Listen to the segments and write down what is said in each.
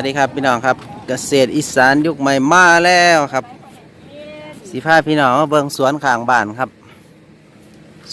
วัสดีครับพี่น้องครับเกษตรอีสานยุคใหม่มาแล้วครับ สีผ้าพี่น้องเบิ่งสวนข้างบ้านครับ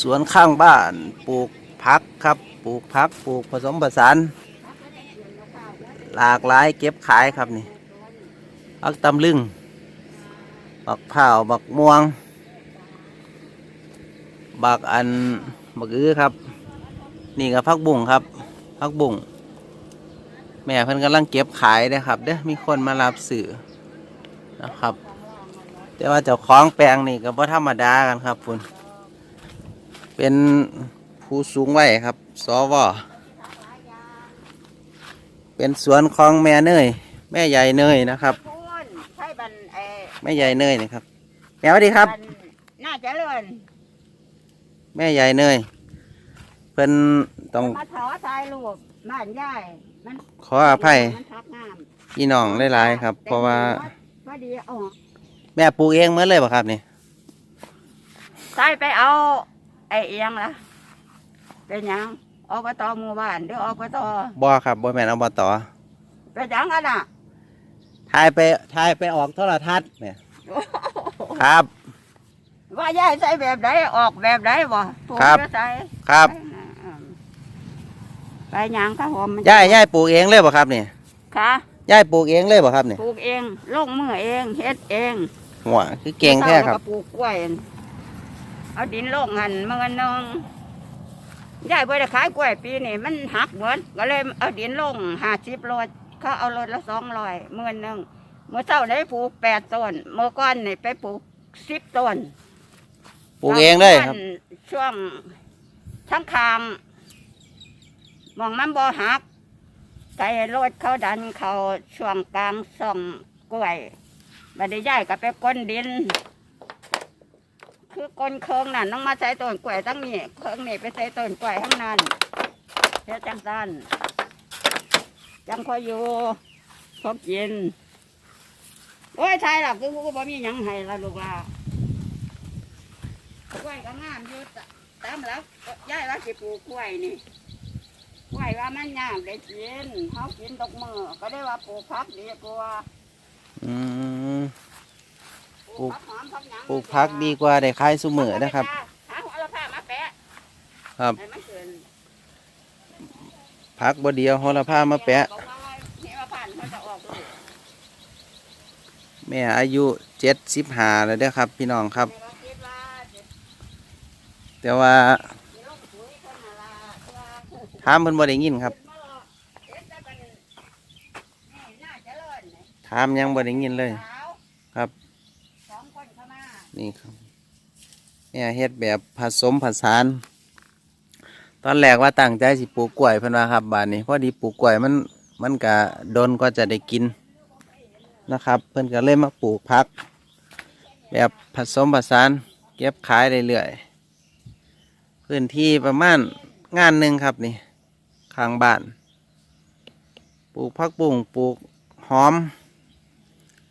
สวนข้างบ้านปลูกผักครับ ปลูกผักปลูกผสมผสานหลากหลายเก็บขายครับนี่ผักตำลึงบักเผาบักม่วง บักอันบักอื้อครับ นี่ก็ผักบุ้งครับผักบุ้ง แม่เพิ่นกำลังเก็บขายนะครับ เด้อมีคนมารับสื่อนะครับ แต่ว่าเจ้าของแปลงนี่ก็บ่ธรรมดากันครับคุณเป็นผู้สูงวัยครับสวเป็นสวนของแม่เนยแม่ใหญ่เนยนะครับคุณใช่บันเออแม่ใหญ่เนยนี่ครับ แม่สวัสดีครับบันน่าจะเลื่อนแม่ใหญ่เนยเพิ่นต้องมาถอถ่ายรูป บ้านยายมันขออภัยมันทักงามพี่น้องหลายๆครับ เพราะว่าพอดีเอาแม่ปลูกเองเมื่อเลยป่ะครับนี่ใส่ไปเอา ไอเอียงละเป็นหยังอบตหมู่บ้านหรืออบตบ่ครับบ่แม่นอบตเป็นหยังกันอะถ่ายไปถ่ายไปออกโทรทัศน์เนี่ยครับ ว่ายายใส่แบบไหนออกแบบไหนบ่ถูกครับจะใส่ครับ ไปหยังครับผมมันย่ายย่ายปลูกเองเลยป่ะครับนี่ค่ะย่ายปลูกเองเลยป่ะครับนี่ปลูกเองลงมือเองเฮ็ดเองหัวคือเก่งแท้ครับเช้าก็ปลูกกล้วยเอาดินโลกหันมากันนองยายบ่ได้ขายกล้วยปีนี้มันหักเหมือนก็เลยเอาดินลงห้าสิบโลเขาเอารถละสองร้อยหมื่นหนึ่งเมื่อเช้าได้ปลูกแปดต้นเมื่อก่อนนี่ไปปลูกสิบต้นปลูกเองเลยครับ ช่วงทั้งคาง มองมันบ่หักใส่รถเขาดันเขาช่วงกลางส่องกล้วยบัดนี้ย่ายก็ไปก้นดิน คือก้นเคืองนั่นต้องมาใส่ต้นกล้วยทั้งนี้เคืองนี่ไปใส่ต้นกล้วยทั้งนั้นเฮ็ดจังสันจังคอยอยู่พบกินโอ้ยทายหลักคือกูบ่มีหยังให้ละลูกละกล้วยก็งามอยู่ตตามหลักย่ายว่าสิปลูกกล้วยนี่ กล้วยว่ามันยากได้กินเขากินตกมือก็ได้ว่าปลูกผักดีกว่าอืมปลูกผัหอมผักหยังปลูกพักดีกว่าได้ขายสุมือนะครับ หาหัวละผ้ามาแปะครับให้มันเกินพักบ่เดียวโหระพามาแปะ บอกว่านี่ว่าผ่านเขาจะออกลูกแม่อายุเจ็ดสิบห้าแล้วเด้อครับ พี่น้องครับในว่าคิดว่าเดี๋ยวแต่ว่า สิลงปุ๋ยคนน่ะล่ะว่า ถามเพิ่นบ่ได้ยินครับมาหลอกเฮ็ดแต่มันนี่น่าเจะเลิศนี่ถามยังบ่ได้ยินเลย ครับนี่ครับแม่ยเฮ็ดแบบผสมผสาน ตอนแรกว่าตั้งใจสิปลูกกล้วยเพิ่นว่าครับบานนี้พอดีปลูกกล้วยมันมันก็ดนก็จะได้กินนะครับ เพิ่นก็เลยมาปลูกพัก แบบผสมผสาน เก็บขายเรื่อยๆพื้นที่ประมาณงานหนึ่งครับนี่ ข้างบ้าน ปลูกพักบุ้งปลูกหอม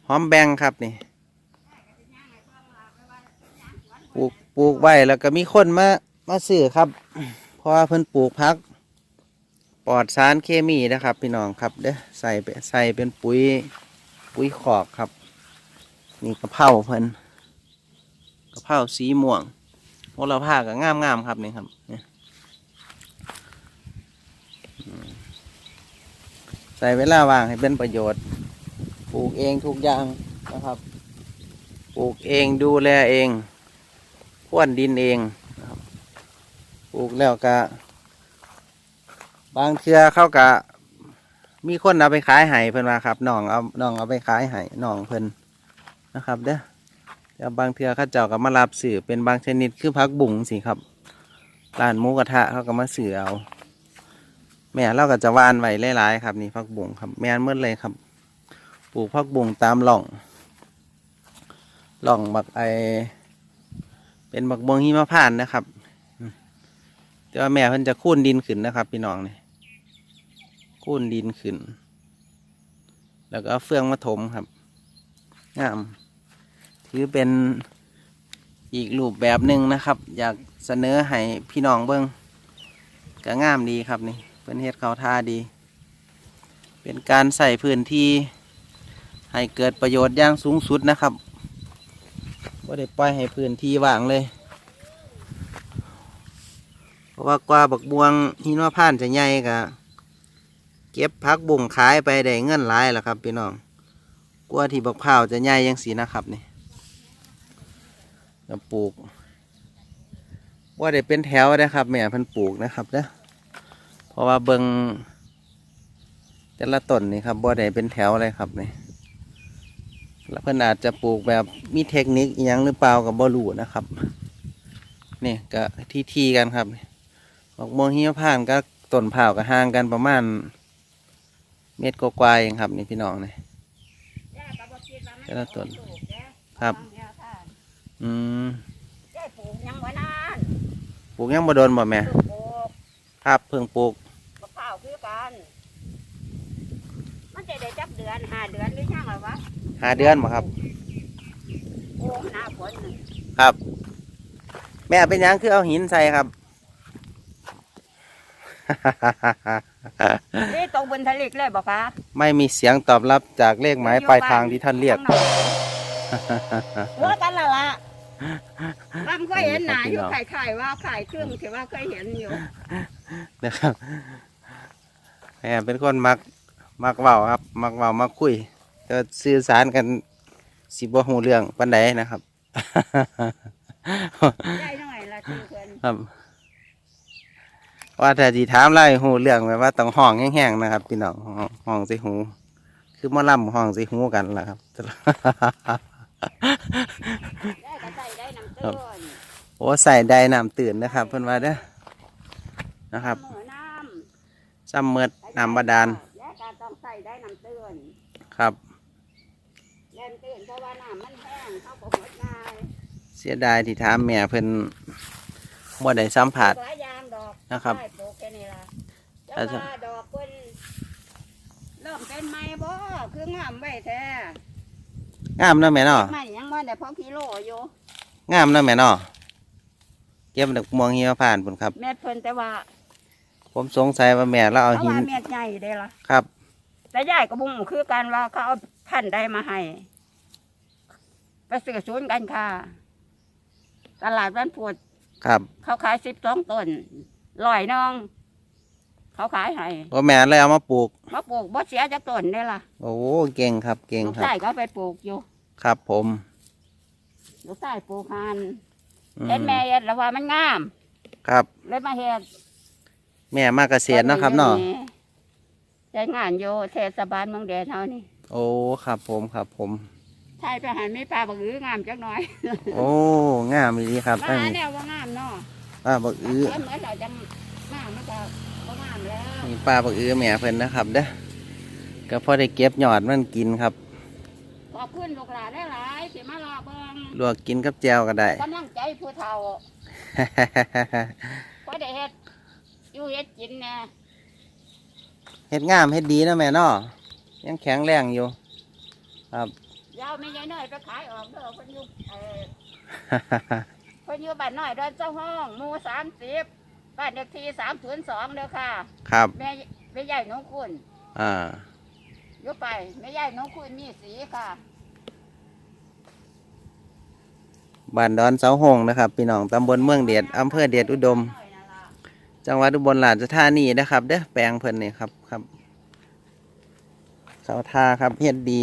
หอมแบงครับนี่ ปลูกปลูกไว้แล้วก็มีคนมามาซื้อครับ เพราะว่าเพิ่นปลูกพักปลอดสารเคมีนะครับ พี่น้องครับเด้อใส่ใส่เป็นปุ๋ยปุ๋ยขอกครับ นี่กระเพราเพิ่นกระเพราสีม่วงโหระพาก็งามงามๆครับนี่ครับเนี่ยอืม ใส่เวลาว่างให้เป็นประโยชน์ ปลูกเองทุกอย่างนะครับ ปลูกเองดูแลเองพ่วนดินเองนะครับปลูกแล้วก็บางเทือเข้าก็มีคนเอาไปขายให้เพิ่นว่าครับน้องเอาน้องเอาไปขายให้น้องเพิ่นนะครับ เด้อแต่บางเทือเขาเจ้าก็มารับสื่อเป็นบางชนิดคือพักบุ๋งสิครับร้านหมูกระทะเขาก็มาสื่อเอา แม่เราก็จะหวานไว้หลายๆครับนี่พักบุงครับ แม่นเมื่อเลยครับ ปลูกพักบุงตามหล่องหล่องบักไอเป็นบักบวงหิมพานนะครับแต่ว่าแม่เพิ่นจะคูนดินขึ้นนะครับ พี่น้องนี่คูนดินขึ้น แล้วก็เอาเฟืองมาถมครับงามถือเป็นอีกรูปแบบหนึ่งนะครับ อยากเสนอให้พี่น้องเบิ้งก็งามดีครับนี่ เพิ่นเฮ็ดเขาท่าดี เป็นการใส่พื้นที่ให้เกิดประโยชน์อย่างสูงสุดนะครับว่าได้ปล่อยให้พื้นที่ว่างเลย เพราะว่ากว่าบักบวงหินว่าผ่านจะใหญ่กะเก็บพักบุ่งขายไปได้เงินหลายแล้วครับพี่น้องกว่าที่บักพร้าจะใหญ่ยังสีนะครับนี่ปลูก ว่าได้เป็นแถวนะครับแม่พิ่นปลูกนะครับเด้อ เพราะว่าเบิงแต่ละต้นนี่ครับว่าได้เป็นแถวเลยครับนี่แล้วเพิ่นอาจจะปลูกแบบมีเทคนิคอหยังหรือเปล่ากับบ่รู้นะครับนี่ก็ที่ทีกันครับบักม่วงหิมพานต์ก็ต้นเผาวก็ห่างกันประมาณ เม็ดกว่าๆเองครับ นี่พี่น้องนี่แต่ละต้นครับ อืมยายปลูกยังไว้นานปลูกยังบ่โดนบ่แม่ปลูก ครับเพิ่งปลูกมะพร้าวคือกัน มันจะได้จักเดือนห้าเดือนหรือยังหรอวะหาเดือนบ่ครับ โอ้หน้าฝนน่ะครับ แม่เป็นหยังคือเอาหินใส่ครับนี่ตรงบนทะเลเลยบอกคะไม่มีเสียงตอบรับจากเลขหมายปลายทางที่ท่านเรียกหัวกันละละบางเคยเห็นหนาอยู่ไข่ไข่ว่าไข่ครึ่งที่ว่าเคยเห็นอยู่ นะครับแม่เป็นคนมักมักเว้าครับ มักเว้ามักคุยแต่สื่อสารกันสิบ่ฮู้เรื่องปานใดนะครับ ได้หน่อยละชื่อเพิ่นครับ ว่าแต่สิถามไล่หูเรื่องแบบว่าต้องห้องแห้งๆนะครับพี่น้องห้องห้องใส่หู คือหมอลำห้องใส่หูกันล่ะครับ ได้ก็ใส่ได้น้ำตื้น โอ้ใส่ไดน้ำตื่นนะครับเพิ่นว่าเด้อ นะครับมือน้ซ้ำเมิดำน้ำบาดาลและการต้องใส่ได้น้ำตื้นครับ แล่นตื้นเพราะว่าน้ำมันแห้งเขาก็หดง่ายเสียดายที่ถามแม่เพิ่นบ่ได้สัมผัส หลายอย่างดอกนะครับได้ปลูกแค่นี้ละอาแต่จจะว่าดอกเพิ่นเริ่มเป็นไม้บ่คืองามไว้แท้งามเนาะแม่เนาะไม้ยังมันแต่พอกิโลอยู่ งามเนาะแม่เนาะเก็บดอกม่วงเหี่ยวผ่านพุ่นครับเม็ดเพิ่นแต่ว่า ผมสงสัยว่าแม่เราเพเอาราะหินว่าเม็ดใหญ่เด้ล่ะครับ แต่ยายก็บุ้งคือกันว่าเขาเอาพันธุ์ใดมาให้ไปซื้อศูนย์กันค่ะ ตลาดบ้านพูดครับเขาขายสิบสองต้นลอยน้อง เขาขายให้ว่าแม่เลยเอามาปลูก มาปลูกบ่เสียจากต้นได้ล่ะโอ้เก่งครับ เก่งลูกครับ ชายก็เอาไปปลูกอยู่ครับผมลูกชายปลูกหันอืมเห็นแม่เฮ็ดแล้วว่ามันงาม ครับเลยมาเฮ็ด แม่มาเกษตรเนาะครับเนาะใช้งานอยู่เทศบาลเมืองแดนเท่านี้โอ้ครับผมครับผมไทยไปหันไม่ปลาบักอื้องามจักหน่อย โอ้งามดีครับมาตั้งหาแนวว่างามเนาะป้าบักอื้อเมื่อเราจะมามันก็บ่งามแล้วนี่ป้าบักอื้อแม่เพิ่นนะครับเด้อก็พอได้เก็บยอดมันกินครับขอบคุณลูกหลานได้หลายๆสิมารอเบิ่งลวกกินกับแจวก็ได้กำลังใจผู้เฒ่าพอได้เฮ็ด อยู่เฮ็ดกินแน่เฮ็ดงามเฮ็ดดีเนาะแม่เนาะยังแข็งแรงอยู่ ครับ ยาวไม่ใหญ่น้อยไปขายออกเด้อเพิ่นอยู่เอ่อเพิ่นอยู่บ้านน้อยดอนเจ้าห้องหมู่30บ้านเลขที่302เด้อค่ะ ครับ แม่แม่ใหญ่หน้องคุณอ่าอยู่ไปแม่ใหญ่หน้องคุณมีสีค่ะ บ้านดอนเสาหงนะครับพี่น้องตำบลเมืองเดชอำเภอเดชอุดม จังหวัดอุบลราชธานีนะครับเด้อแปลงเพิ่นนี่ครับครับเขาทาครับเฮ็ดดี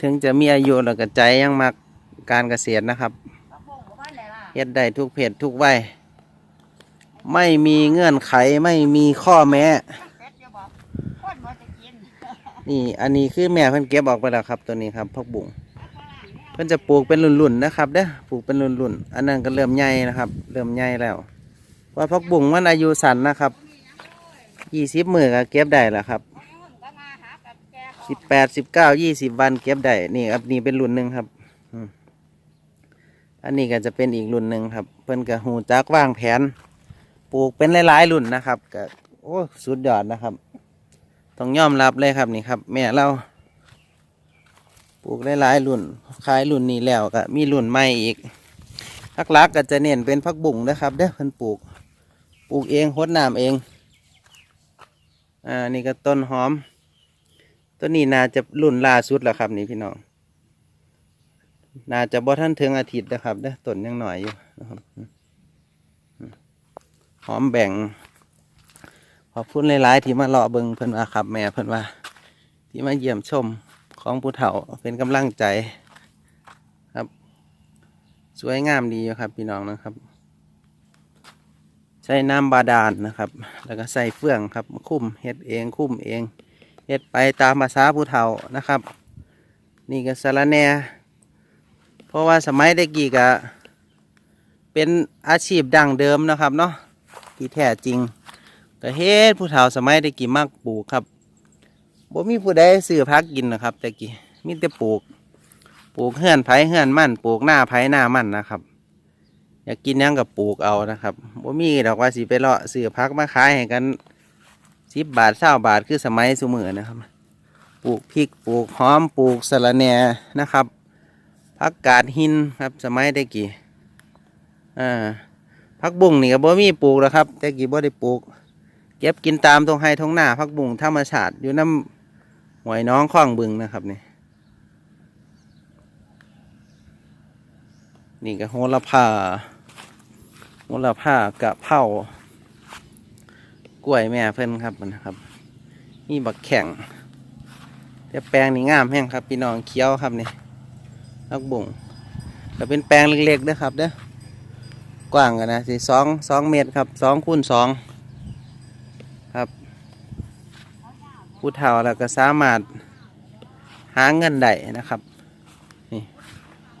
ถึงจะมีอายุแล้วก็ใจยังมักการเกษตรนะครับเฮ็ดได้ทุกเพศทุกวัยไม่มีเงื่อนไขไม่มีข้อแม้ นี่อันนี้คือแม่เพิ่นเก็บออกไปแล้วครับ ตัวนี้ครับพักบุ้งเพิ่นจะปลูกเป็นรุ่นๆนะครับเด้อปลูกเป็นรุ่นๆอันนั้นก็เริ่มใหญ่นะครับ เริ่มใหญ่แล้ว เพราพักบุ้งมันอายุสั้นนะครับยี่สิบมือก็เก็บได้แล้วครับสิบแปดสิบเก้ายี่สิบวันเก็บได้นี่ครับนี่เป็นรุ่นหนึ่งครับอันนี้ก็จะเป็นอีกรุ่นหนึ่งครับ เพิ่นก็หูจักวางแผน ปลูกเป็นหลายๆรุ่นนะครับก็โอ้สุดยอดนะครับ ต้องยอมรับเลยครับนี่ครับ แม่เราปลูกหลายๆรุ่นขายรุ่นนี้แล้วก็มีรุ่นใหม่อีกพักลักก็จะเน้นเป็นพักบุ่งนะครับเด้อเพิ่นปลูก ปลูกเองหดน้ำเอง อ่า นี่ก็ต้นหอมตัวนี้น่าจะรุ่นล่าสุดแล้วครับ นี่พี่น้อง น่าจะบ่ท่านถึงอาทิตย์นะครับเด้อต้นยังหน่อยอยู่นะครับหอมแบ่ง ขอบคุณหลายๆที่มาเลาะเบิงเพิ่นว่าครับ แม่เพิ่นว่า ที่มาเยี่ยมชมของผู้เฒ่าเป็นกำลังใจครับ สวยงามดีครับพี่น้องนะครับ ใช้น้ำบาดาลนะครับ แล้วก็ใส่เฟื่องครับคุ้มเฮ็ดเองคุ้มเองเฮ็ดไปตามภาษาผู้เฒ่านะครับ นี่ก็สารแหนเพราะว่าสมัยได้กี่ก็เป็นอาชีพดั้งเดิมนะครับเนาะที่แท้จริงก็เฮ็ดผู้เฒ่าสมัยได้กี่มักปลูกครับบ่มีผู้ใดซื้อพักกินนะครับแต่กี้มีแต่ปลูก ปลูกเฮือนไผ่เฮือนมั่นปลูกหน้าไผ่หน้ามั่นนะครับ อยากกินยังกับปลูกเอานะครับบ่มีดอกว่าสิไปเลาะซื้อพักมาขายให้กันสิบบาทเศร้าบาทคือสมัยสมือนะครับ ปลูกพริกปลูกหอมปลูกสะระแหน่นะครับผักกาดหินครับสมัยได้กี่อ่าผักบุ้งนี่ก็บ่มีปลูกแล้วครับแต่กี่บ่ได้ปลูก เก็บกินตามตรงไห้ทงหน้าผักบุ้งธรรมชาติอยู่น้ำหวยน้องข้องบึงนะครับนี่ นี่ก็โหระพาโหระพากะเพรากล้วยแม่เพิ่นครับนะครับ นี่บักแข่งแต่แปลงนี่งามแห้งครับพี่น้องเขียวครับนี่พักบุ่งก็เป็นแปลงเล็กๆนะครับเด้อกว้างกันนะสิสองสองเมตรครับสองคูณสองครับผู้เฒ่าแล้วก็สามารถหาเงินได้นะครับ นี่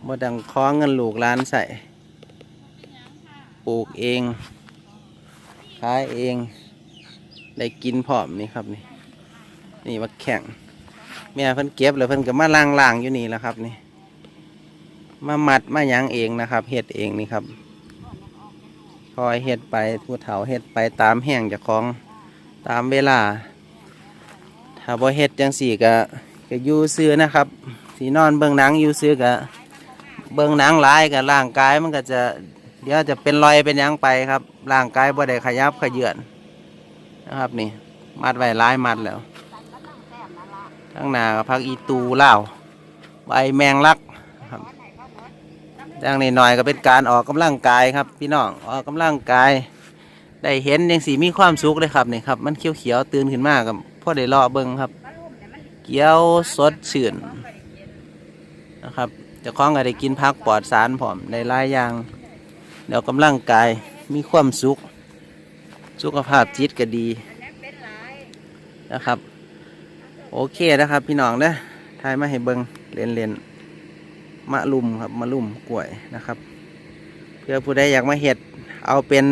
บ่ดังคลองเงินลูกล้านใส่ปลูกเองขายเอง ได้กินพร้อมนี่ครับนี่ นี่มาแข่งแม่เพิ่นเก็บแล้วเพิ่นก็มาล่างๆอยู่นี่แล้วครับ นี่ มามัดมาหยังเองนะครับเฮ็ดเองนี่ครับคอยเฮ็ดไปผู้เฒ่าเฮ็ดไปตามแห้งจากของตามเวลา ถ้าบ่เฮ็ดจังสี่ก็ก็อยู่ซื้อนะครับสีนอนเบิ่งหนังอยู่ซื้อก็ เบิ่งหนังหลายก็ร่างกายมันก็จะเดี๋ยวจะเป็นรอยเป็นยังไปครับร่างกายบ่ได้ขยับขยื่นนะครับนี่ มัดไว้หลายมัดแล้วทั้งหน้าก็พักอีตูเล่าใบแมงลักครับอย่างนี้หน่อยก็เป็นการออกกำลังกายครับ พี่น้องออกกำลังกาย ได้เห็นยังสีมีความสุขเลยครับนี่ครับ มันเขียวเขียวๆตื่นขึ้นมากับพ่อได้รอเบิ้งครับ เกี๊ยวสดชื่นนะครับ จะคล้องก็ได้กินพักปลอดสารผอมในหลายอย่างเดี๋ยวกำลังกายมีความสุข สุขภาพจิตก็ดีนะครับ โอเคนะครับพี่น้องเด้อทายมาให้เบิงเล่นเล่นมะลุมครับมะลุมกล้วยนะครับ เพื่อผู้ใดอยากมาเห็ดเอาเป็น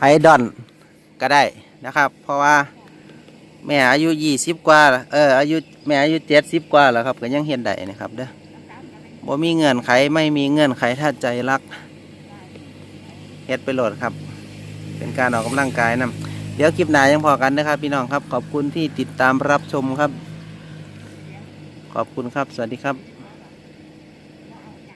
ไอดอนก็ได้นะครับ เพราะว่าแม่อายุยี่สิบกว่า เอออายุแม่อายุเจ็ดสิบกว่าแล้วครับก็ยังเห็ดได้นะครับเด้อ บ่มีเงื่อนไขไม่มีเงื่อนไขถ้าใจรักเฮ็ดไปโหลดครับ เป็นการออกกำลังกายนํเดี๋ยวคลิปหน้ายังพอกันนะครับ พี่น้องครับ ขอบคุณที่ติดตามรับชมครับ ขอบคุณครับ สวัสดีครับ